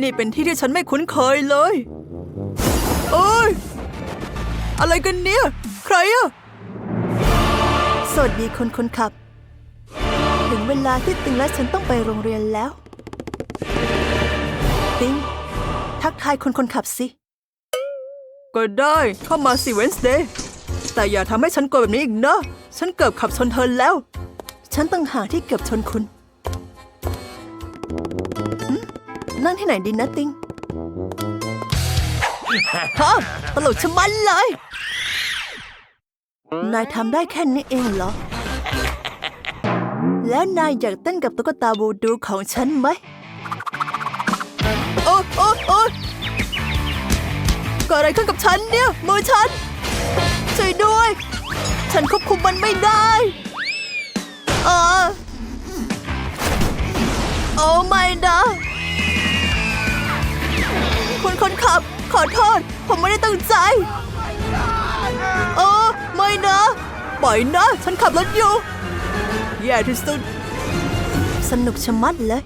นี่เป็นที่ที่ฉันไม่คุ้นเคยเลย เอ้ย อะไรกันเนี่ย ใครอะสวัสดีคนคนขับ ถึงเวลาที่ติงและฉันต้องไปโรงเรียนแล้ว ติง ทักทายคนคนขับสิ ก็ได้เข้ามาสิเวนส์เดย์แต่อย่าทำให้ฉันโกรธแบบนี้อีกนะ ฉันเกือบขับชนเธอแล้ว ฉันต่างหากที่เกือบชนคุณหึ นั่งที่ไหนดีนะติงฮะตลกชะมัดเลย นายทำได้แค่นี้เองเหรอ แล้วนายอยากเต้นกับตุ๊กตาบูดูของฉันไหม โอ๊ยโอ๊ยโอ๊ยเกิดอะไรขึ้นกับฉันเนี่ย มือฉัน ช่วยด้วย ฉันควบคุมมันไม่ได้เออโอ้ไม่นะ ขอโทษ ผมไม่ได้ตั้งใจ เออ ไม่นะ ปล่อยนะ ฉันขับรถอยู่ แย่ที่สุด สนุกชะมัดเลย